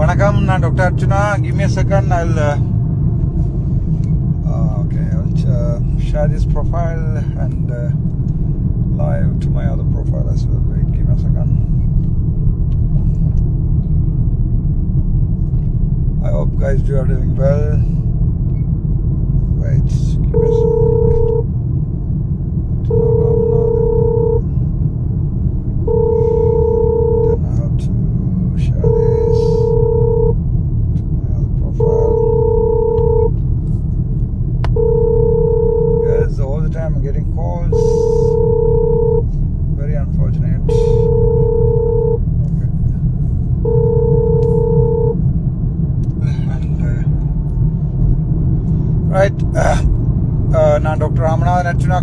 வணக்கம் நான் doctor Archuna give me a second I'll uh, uh, okay I'll uh, share this profile and uh, live to my other profile as well wait give me a second I hope guys you are doing well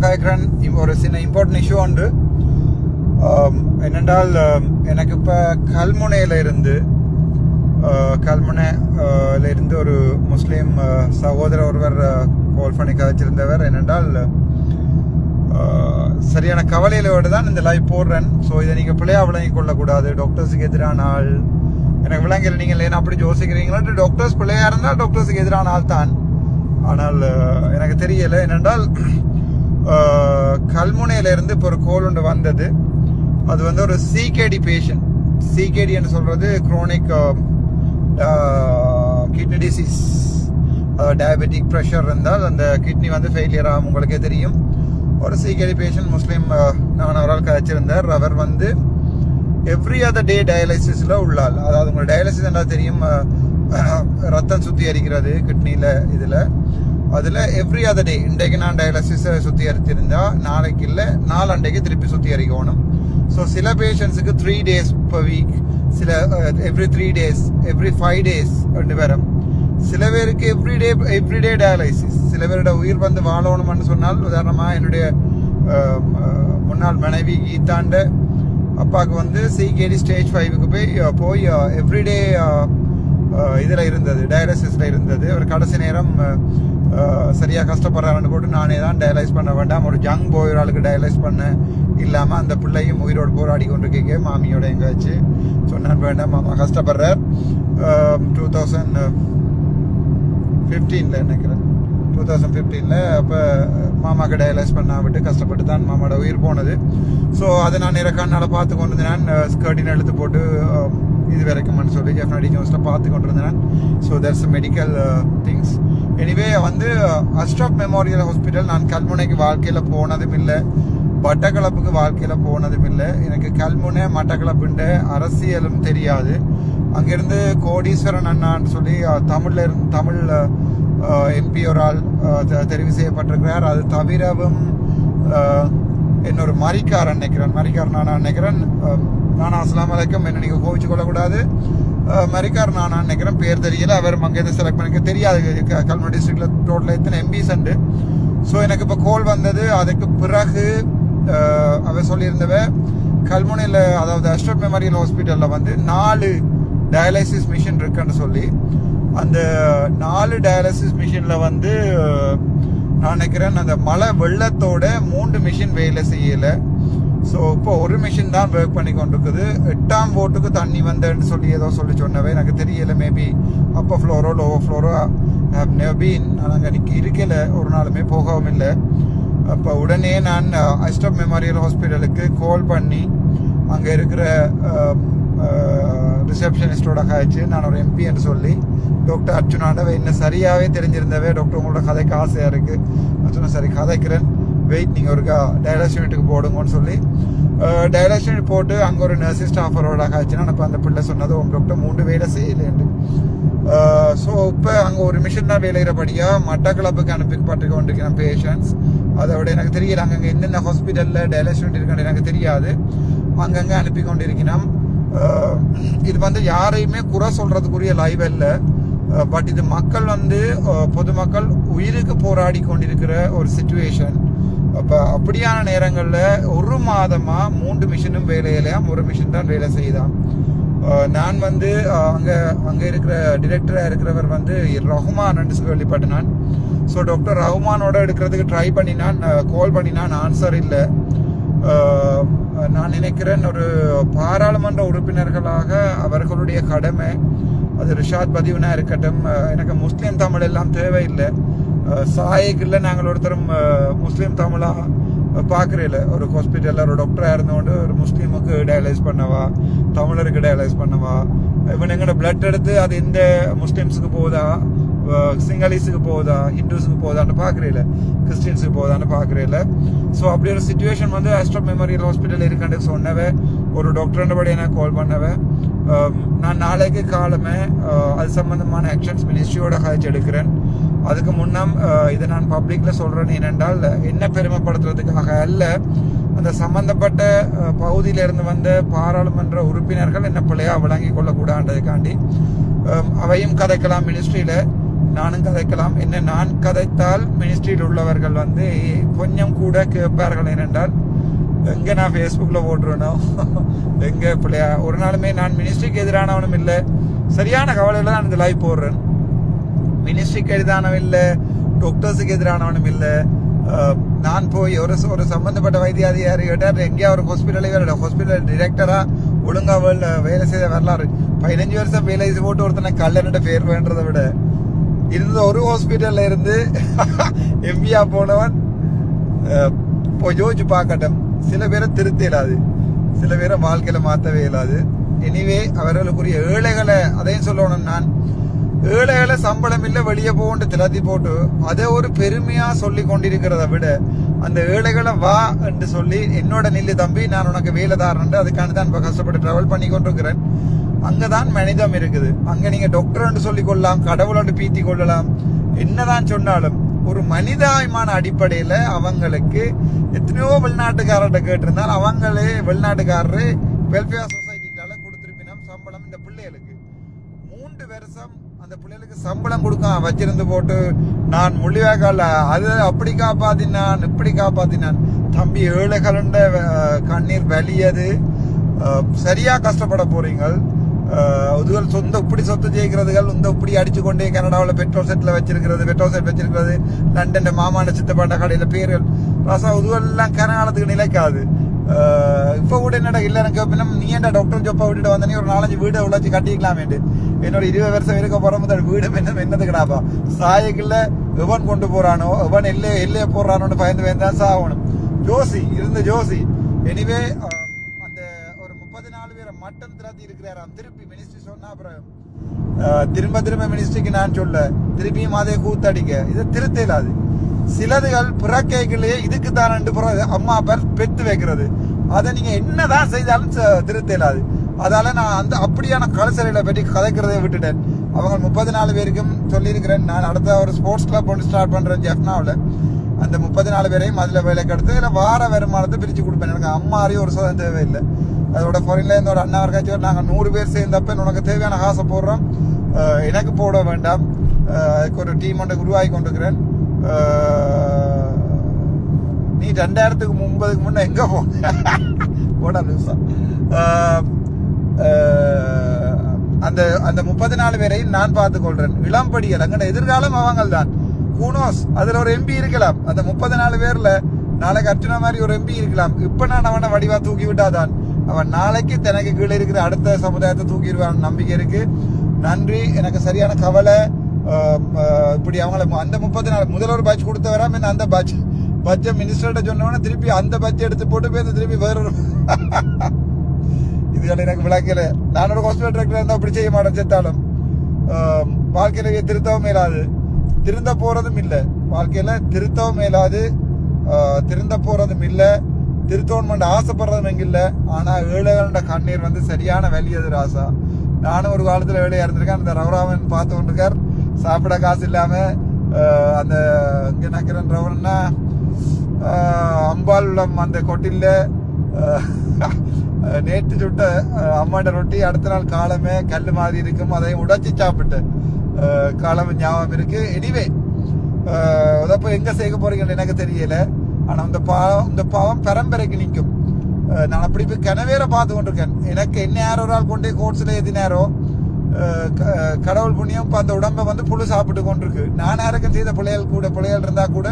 Ramanathan ஒரு சின்ன important issue உண்டு என்னென்றால் எனக்கு இப்போ கல்முனையில் இருந்து கல்முனையில் இருந்து ஒரு முஸ்லீம் சகோதரர் ஒருவர் கால் பண்ணி கதைச்சிருந்தவர் என்னென்றால் சரியான கவலையிலோடு தான் இந்த லைவ் போடுறேன் ஸோ இதை நீங்கள் பிள்ளையா விளங்கி கொள்ளக்கூடாது டாக்டர்ஸுக்கு எதிரான ஆள் எனக்கு விளங்கல நீங்கள் ஏன்னா அப்படி யோசிக்கிறீங்களா டாக்டர்ஸ் பிள்ளையா இருந்தால் டாக்டர்ஸுக்கு எதிரான ஆள் தான் ஆனால் எனக்கு தெரியலை என்னென்றால் கல்முனையிலேருந்து இப்போ ஒரு கோல் ஒன்று வந்தது. அது வந்து ஒரு சிகேடி பேஷண்ட் சிகேடின்னு சொல்கிறது chronic kidney disease diabetic pressure இருந்தால் அந்த கிட்னி வந்து ஃபெயிலியர் ஆகும் உங்களுக்கே தெரியும். ஒரு சிகேடி பேஷண்ட் முஸ்லீம் நான் அவரால் கதைச்சிருந்தார் அவர் வந்து எவ்ரி அதர் டே டயாலிசிஸில் உள்ளாள் அதாவது உங்களுக்கு டயாலிசிஸ் என்ன தெரியும் ரத்தம் ரத்தம் சுத்திகரிக்கிறது கிட்னியில் இதில். அதில் எவ்ரி அதர் டே இன்றைக்கு நான் டயாலிசிஸை சுத்திகரித்திருந்தா நாளைக்கு இல்லை நாலண்டைக்கு திருப்பி சுத்திகரிக்கணும் ஸோ சில பேஷண்ட்ஸுக்கு த்ரீ டேஸ் பர் வீக் சில every three days every five days ரெண்டு பேரும். சில பேருக்கு எவ்ரிடே எவ்ரிடே டயாலிசிஸ் சில பேரோட உயிர் வந்து வாழணும்னு சொன்னால் உதாரணமாக என்னுடைய முன்னாள் மனைவி கீதாண்ட அப்பாவுக்கு வந்து சிகேடி ஸ்டேஜ் ஃபைவுக்கு போய் போய் எவ்ரிடே இதில் இருந்தது டயாலிசிஸில் இருந்தது. ஒரு கடைசி நேரம் சரியாக கஷ்டப்படுறாருன்னு போட்டு நானே தான் டயலைஸ் பண்ண வேண்டாம். ஒரு ஜங் போய் ஒரு ஆளுக்கு டயலைஸ் பண்ண இல்லாமல் அந்த பிள்ளையும் உயிரோடு போராடி கொண்டிருக்கீங்க மாமியோட எங்காச்சு. சொன்னான் வேண்டாம் மாமா கஷ்டப்படுறார். டூ தௌசண்ட் ஃபிஃப்டீனில் நினைக்கிறேன். டூ தௌசண்ட் ஃபிஃப்டீனில் அப்போ மாமாக்கு டயலைஸ் பண்ண விட்டு கஷ்டப்பட்டு தான் மாமாவோட உயிர் போனது. ஸோ அதை நான் நேர கண்ணால் பார்த்து கொண்டு இருந்தேன் ஸ்கர்டின் எடுத்து போட்டு இது வரைக்கும்னு சொல்லி ஜெஃப்னடி நியூஸில் பார்த்து கொண்டு இருந்தேன் so that's medical things anyway வந்து அஸ்டாப் மெமோரியல் ஹாஸ்பிட்டல் நான் கல்முனைக்கு வாழ்க்கையில் போனதும் இல்லை மட்டக்களப்புக்கு வாழ்க்கையில் போனதும் இல்லை எனக்கு கல்முனை மட்டக்களப்புண்ட அரசியலும் தெரியாது. அங்கிருந்து கோடீஸ்வரன் அண்ணான்னு சொல்லி தமிழில் இருந்து தமிழ் எம்பி ஒரு ஆள் தெரிவு செய்யப்பட்டிருக்கிறார். அது தவிரவும் என்னொரு இன்னொரு மரிக்காரன் நினைக்கிறேன். மரிக்கார் நானா நினைக்கிறேன். நானா அஸ்லாம் வலைக்கம் என்ன நீங்கள் கோவிச்சு கொள்ளக்கூடாது. மரிக்கார் நான் நினைக்கிறேன். பேர் தெரியல. அவர் அங்கேருந்து செலக்ட் பண்ணிக்க தெரியாது. கல்முனை டிஸ்ட்ரிக்டில் டோட்டல் எத்தனை எம்பிஸ் உண்டு. ஸோ எனக்கு இப்போ கோல் வந்தது. அதுக்கு பிறகு அவர் அவ சொல்லியிருந்தவ கல்முனையில் அதாவது அஸ்ட்ரோட் மெமோரியல் ஹாஸ்பிட்டலில் வந்து நாலு டயாலிசிஸ் மிஷின் இருக்குன்னு சொல்லி அந்த நாலு டயாலிசிஸ் மிஷினில் வந்து நான் நினைக்கிறேன் அந்த மழை வெள்ளத்தோட மூன்று மிஷின் வேலை செய்யலை. ஸோ இப்போ ஒரு மிஷின் தான் ஒர்க் பண்ணி கொண்டிருக்குது. எட்டாம் போட்டுக்கு தண்ணி வந்தேன்னு சொல்லி ஏதோ சொல்லி சொன்னவே எனக்கு தெரியல மேபி அப்போ ஃப்ளோரோ லோவர் ஃப்ளோரோ ஹவ் நெவீன் நான் அங்கே நிற்க இருக்கல. ஒரு நாளுமே போகவும் இல்லை. அப்போ உடனே நான் ஐஸ்டாப் மெமோரியல் ஹாஸ்பிட்டலுக்கு கால் பண்ணி அங்கே இருக்கிற um, uh, ரிசப்ஷனிஸ்டோட காய்ச்சி நான் ஒரு எம்பி என்று சொல்லி டாக்டர் அர்ஜுனாண்டவை இன்னும் சரியாகவே தெரிஞ்சிருந்தவே டாக்டர் உங்களோட கதைக்கு ஆசையாக இருக்குது அர்ஜுனா சரி கதைக்கிறேன். வெயிட் நீங்கள் ஒருக்கா டயலாஸ் யூனிட்டுக்கு போடுங்கன்னு சொல்லி டயலாஸ் யூனிட் போட்டு அங்கே ஒரு நர்சிங் ஸ்டாஃபரோட காய்ச்சினா அப்போ அந்த பிள்ளை சொன்னது உங்கள் டாக்டர் மூன்று வேலை செய்யலேண்டு ஸோ இப்போ அங்கே ஒரு மிஷின் தான் வேலைகிறபடியாக மட்டக்களப்புக்கு அனுப்பப்பட்டு கொண்டிருக்கிற பேஷண்ட்ஸ் அதோட எனக்கு தெரியல அங்கங்கே என்னென்ன ஹாஸ்பிட்டலில் டயலாஸ் யூனிட் இருக்குன்னு எனக்கு தெரியாது. அங்கங்கே அனுப்பி கொண்டிருக்கிறோம். இது வந்து யாரையுமே குறை சொல்கிறதுக்குரிய லைவ் இல்லை பட் இது மக்கள் வந்து பொதுமக்கள் உயிருக்கு போராடி கொண்டிருக்கிற ஒரு சுச்சுவேஷன் அப்போ அப்படியான நேரங்களில் ஒரு மாதமாக மூன்று மிஷினும் வேலையிலையாம் ஒரு மிஷின் தான் வேலை செய்தான் நான் வந்து அங்கே அங்கே இருக்கிற டிரெக்டராக இருக்கிறவர் வந்து ரஹ்மான் என்று கேள்விப்பட்டேன் நான். ஸோ டாக்டர் ரஹ்மானோட எடுக்கிறதுக்கு ட்ரை பண்ணினான். கால் பண்ணினான். ஆன்சர் இல்லை. நான் நினைக்கிறேன் ஒரு பாராளுமன்ற உறுப்பினர்களாக அவர்களுடைய கடமை. அது ரிஷாத் பதிவுனா இருக்கட்டும். எனக்கு முஸ்லீம் தமிழ் எல்லாம் தேவையில்லை. சாயக்கில் நாங்கள் ஒருத்தரும் முஸ்லீம் தமிழாக பார்க்குறேல ஒரு ஹாஸ்பிட்டலில் ஒரு டாக்டராக இருந்தோண்டு ஒரு முஸ்லீமுக்கு டயலைஸ் பண்ணவா தமிழருக்கு டயலைஸ் பண்ணவா இவன் எங்கட பிளட் எடுத்து அது இந்த முஸ்லீம்ஸுக்கு போகுதா சிங்களீஸுக்கு போகுதா ஹிந்துஸுக்கு போகுதான்னு பார்க்குறேல கிறிஸ்டின்ஸுக்கு போகுதான்னு பார்க்குறேல ஸோ அப்படி ஒரு சுச்சுவேஷன் வந்து ஆஸ்ட்ரோ மெமோரியல் ஹாஸ்பிட்டல் இருக்குன்னு சொன்னவே ஒரு டாக்டர்ன்றபடி நான் கால் பண்ணவே நான் நாளைக்கு காலமே அது சம்மந்தமான ஆக்ஷன்ஸ் மினிஸ்ட்ரியோட காய்ச்சி எடுக்கிறேன். அதுக்கு முன்னம் இதை நான் பப்ளிக்கில் சொல்கிறேன் என்னென்றால் என்ன பெருமைப்படுத்துறதுக்காக அல்ல அந்த சம்பந்தப்பட்ட பகுதியிலிருந்து இருந்து வந்த பாராளுமன்ற உறுப்பினர்கள் என்ன பிள்ளையாக விளங்கி கொள்ளக்கூடாதுக்காண்டி அவையும் கதைக்கலாம் மினிஸ்ட்ரியில் நானும் கதைக்கலாம். என்ன நான் கதைத்தால் மினிஸ்ட்ரியில் உள்ளவர்கள் வந்து கொஞ்சம் கூட கேட்பார்கள் ஏனென்றால் எங்கே நான் ஃபேஸ்புக்கில் போட்டுருவேனோ எங்கே பிள்ளையா ஒரு நாளுமே நான் மினிஸ்ட்ரிக்கு எதிரானவனும் இல்லை. சரியான கவலையில் தான் இந்த லைவ் போடுறேன். மினிஸ்ட்ரிக்கு எதிரானவன் இல்லை டாக்டர்ஸுக்கு எதிரானவனும் இல்லை. நான் போய் ஒரு ஒரு சம்மந்தப்பட்ட வைத்தியாதிகாரி கேட்டார் எங்கேயா ஒரு ஹாஸ்பிட்டலே வேலை ஹாஸ்பிட்டல் டிரெக்டராக ஒழுங்காக வேலை வேலை செய்த வரலாறு. பதினஞ்சு வருஷம் வேலை செய்து போட்டு ஒருத்தனை கல்லன்ட்ட பேர் வேண்டதை விட இருந்த ஒரு ஹாஸ்பிட்டலில் இருந்து எம்பியா போனவன் இப்போ யோசிச்சு பார்க்கட்டும். சில பேரை திருத்த இயலாது. சில பேரை வாழ்க்கையில் மாற்றவே இயலாது. எனிவே அவர்களுக்குரிய ஏழைகளை அதையும் சொல்லணும். நான் ஏழைகளை சம்பளம் இல்லை வெளியே போகண்டு திலாத்தி போட்டு அதை ஒரு பெருமையாக சொல்லி கொண்டிருக்கிறத விட அந்த ஏழைகளை வா என்று சொல்லி என்னோட நில்லு தம்பி நான் உனக்கு வேலை தாரேன் அதுக்கான தான் இப்போ கஷ்டப்பட்டு ட்ராவல் பண்ணி கொண்டிருக்கிறேன். அங்கதான் மனிதம் இருக்குது. அங்கே நீங்கள் டாக்டர் சொல்லி கொள்ளலாம் கடவுளோடு பீத்தி கொள்ளலாம். என்னதான் சொன்னாலும் ஒரு மனிதாயமான அடிப்படையில் அவங்களுக்கு எத்தனையோ வெளிநாட்டுக்காரர்கிட்ட கேட்டிருந்தால் அவங்களே வெளிநாட்டுக்காரரு வெல்ஃபேர் சொசைட்டிகளால கொடுத்திருப்பினம் சம்பளம் இந்த பிள்ளைகளுக்கு மூன்று வருஷம் அந்த பிள்ளைகளுக்கு சம்பளம் கொடுக்காம வச்சிருந்து போட்டு நான் முள்ளிவாய்க்கால அது அப்படி காப்பாத்தினான் இப்படி காப்பாத்தினான். தம்பி ஏழைகளுண்ட கலண்ட கண்ணீர் வலியது. சரியா கஷ்டப்பட போறீங்கள். அஹ், இதுகள் சொந்த இப்படி சொத்து ஜெயிக்கிறதுகள் இந்த இப்படி அடிச்சு கொண்டே கனடாவில் பெட்ரோல் செட்டில் வச்சிருக்கிறது பெட்ரோல் செட் வச்சிருக்கிறது லண்டன் மாமான சித்தப்பாண்ட கடையில் பேர்கள். ரசம் இதுவெல்லாம் கனகாலத்துக்கு நிலைக்காது. இப்போ கூட என்னடா இல்லை எனக்கு பின்னும் நீ ஏன்டா டாக்டர் ஜொப்பா விட்டுட்டு வந்தனே ஒரு நாலஞ்சு வீடு உள்ளாச்சு கட்டிக்கலாமேட்டு என்னோட இருபது வருஷம் இருக்க போற முதல் வீடு என்ன கிடாப்பா சாயக்குள்ள எவன் கொண்டு போகிறானோ எவன் எல்லையே எல்லைய போடுறானோன்னு பயந்து பயந்தா சாகணும் ஜோசி இருந்த ஜோசி எனிவே அந்த ஒரு முப்பத்தி நாலு பேரை மட்டம் திராத்தி இருக்கிறாராம் திருப்பி மினிஸ்ட்ரி சொன்னா அப்புறம் திரும்ப திரும்ப மினிஸ்ட்ரிக்கு நான் சொல்ல திருப்பியும் அதே கூத்தடிக்க இதை திருத்தலாது சிலதுகள் பிறக்கைகளே இதுக்கு தான் ரெண்டு அம்மா பேர் பெத்து வைக்கிறது. அதை நீங்க என்னதான் செய்தாலும் திருத்த இயலாது அதால நான் அந்த அப்படியான கலசரைகளை பற்றி கதைக்கிறதை விட்டுட்டேன். அவங்க முப்பது நாலு பேருக்கும் சொல்லியிருக்கிறேன். நான் அடுத்த ஒரு ஸ்போர்ட்ஸ் கிளப் ஒன்று ஸ்டார்ட் பண்ணுறேன் ஜெஃப்னாவில். அந்த முப்பத்தி நாலு பேரையும் அதில் வேலைக்கு எடுத்து இல்லை வார வருமானத்தை பிரித்து கொடுப்பேன். எனக்கு அம்மாரையும் ஒரு சதம் தேவையில்லை. அதோட ஃபாரின்ல என்னோட அண்ணா இருக்காச்சும் நாங்கள் நூறு பேர் சேர்ந்தப்ப உனக்கு தேவையான காசை போடுறோம். எனக்கு போட வேண்டாம். அதுக்கு ஒரு டீம் ஒன்று உருவாகி கொண்டுக்கிறேன் நீ ரெண்டாயிரத்துக்கு முன்பதுக்கு முன்ன எங்க போன போடா லூசா. அந்த அந்த முப்பத்தி நாலு பேரையும் நான் பார்த்துக் கொள்றேன் இளம்படிகள் அங்கட எதிர்காலம் அவங்கள் தான் கூனோஸ் அதுல ஒரு எம்பி இருக்கலாம். அந்த முப்பத்தி நாலு பேர்ல நாளைக்கு அர்ச்சனா மாதிரி ஒரு எம்பி இருக்கலாம். இப்ப நான் அவனை வடிவா தூக்கி விட்டாதான். அவன் நாளைக்கு தனக்கு கீழே இருக்கிற அடுத்த சமுதாயத்தை தூக்கிடுவான் நம்பிக்கை இருக்கு. நன்றி. எனக்கு சரியான கவலை. இப்படி அவங்கள அந்த முப்பத்தி நாலு முதல் ஒரு பேட்ச் கொடுத்தவரா பின்ன அந்த பேட்ச் பட்ஜெட் மினிஸ்டர்கிட்ட சொன்னவொடனே திருப்பி அந்த பட்ஜெட் எடுத்து போட்டு போய் திருப்பி வேறொரு இதுகள் எனக்கு விளக்கல நான் ஒரு ஹாஸ்பிட்டல் டைரக்டர் இருந்தால் அப்படி செய்ய மாட்டேன் செத்தாலும். வாழ்க்கையில திருத்தவும் மேலாது. திருந்த போறதும் இல்லை. வாழ்க்கையில திருத்தவும் மேலாது. திருந்த போறதும் இல்லை. திருத்தோன்மெண்ட் ஆசைப்படுறதும் எங்க இல்லை. ஆனா ஏழைகளோட கண்ணீர் வந்து சரியான வெளியது ராசா. நானும் ஒரு காலத்துல வேலையா இருந்திருக்கேன். அந்த ரவராமன் பார்த்து கொண்டிருக்கார். சாப்பிட காசு இல்லாம அந்த இங்க நக்கிறன் அம்பாள் அந்த கொட்டில்ல நேற்று சுட்ட அம்மாண்ட ரொட்டி அடுத்த நாள் காலமே கல் மாதிரி இருக்கும். அதை உடைச்சி சாப்பிட்டு காலம் ஞாபகம் இருக்கு. எனிவே அதப்போ எங்க சேர்க்க போறீங்கன்னு எனக்கு தெரியல. ஆனா இந்த பாவம் இந்த பாவம் பரம்பரைக்கு நிற்கும். நான் அப்படி போய் கனவேற பார்த்து கொண்டிருக்கேன் எனக்கு என்ன யாரோ ஒரு ஆள் கொண்டு கோட்ஸ்ல எது நேரம் கடவுள் புண்ணியம் இப்போ அந்த உடம்பை வந்து புழு சாப்பிட்டு கொண்டிருக்கு. நான் யாருக்கும் செய்த பிள்ளைகள் கூட பிள்ளைகள் இருந்தால் கூட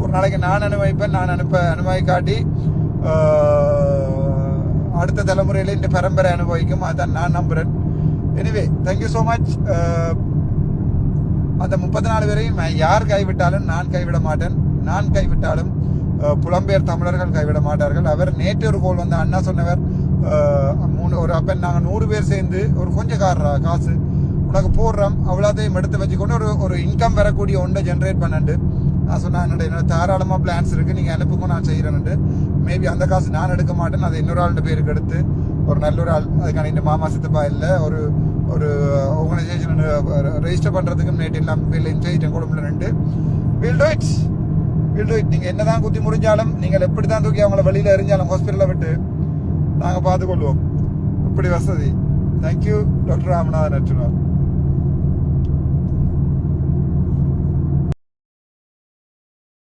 ஒரு நாளைக்கு நான் அனுபவிப்பேன் நான் அனுப்ப அனுபவி காட்டி அடுத்த தலைமுறையில் இந்த பரம்பரை அனுபவிக்கும். அதான் நான் நம்புகிறேன் எனிவே தேங்க்யூ ஸோ மச் அந்த முப்பத்தி நாலு பேரையும் யார் கைவிட்டாலும் நான் கைவிட மாட்டேன். நான் கைவிட்டாலும் புலம்பெயர் தமிழர்கள் கைவிட மாட்டார்கள். அவர் நேற்று ஒரு கோல் வந்த அண்ணா சொன்னவர் மூணு ஒரு அப்பன் நாங்கள் நூறு பேர் சேர்ந்து ஒரு கொஞ்சம் காரா காசு உனக்கு போடுறோம் அவ்வளோத்தையும் எடுத்து வச்சுக்கொண்டு ஒரு ஒரு இன்கம் வரக்கூடிய ஒன்றை ஜென்ரேட் பண்ணண்டு நான் சொன்னேன் என்னோட என்னோட தாராளமாக பிளான்ஸ் இருக்குது நீங்கள் அனுப்புங்க நான் செய்கிறேன்ட்டு மேபி அந்த காசு நான் எடுக்க மாட்டேன் அதை இன்னொரு ஆளுடைய பேருக்கு எடுத்து ஒரு நல்ல ஒரு ஆள் அதுக்கான இந்த மாமா சித்தப்பா இல்லை ஒரு ஒரு ஆர்கனைசேஷன் ரெஜிஸ்டர் பண்ணுறதுக்கும் நேற்று எல்லாம் வீட்டில் செய்யிட்டேன் குடும்பத்தில் ரெண்டு will do it's will do it நீங்கள் என்ன தான் குத்தி முடிஞ்சாலும் நீங்கள் எப்படி தான் தூக்கி அவங்கள வெளியில் எரிஞ்சாலும் ஹாஸ்பிட்டலில் விட்டு நாங்கள் பார்த்துக்கொள்வோம் இப்படி வசதி தேங்க்யூ டாக்டர் ராமநாதன் அர்ச்சுனா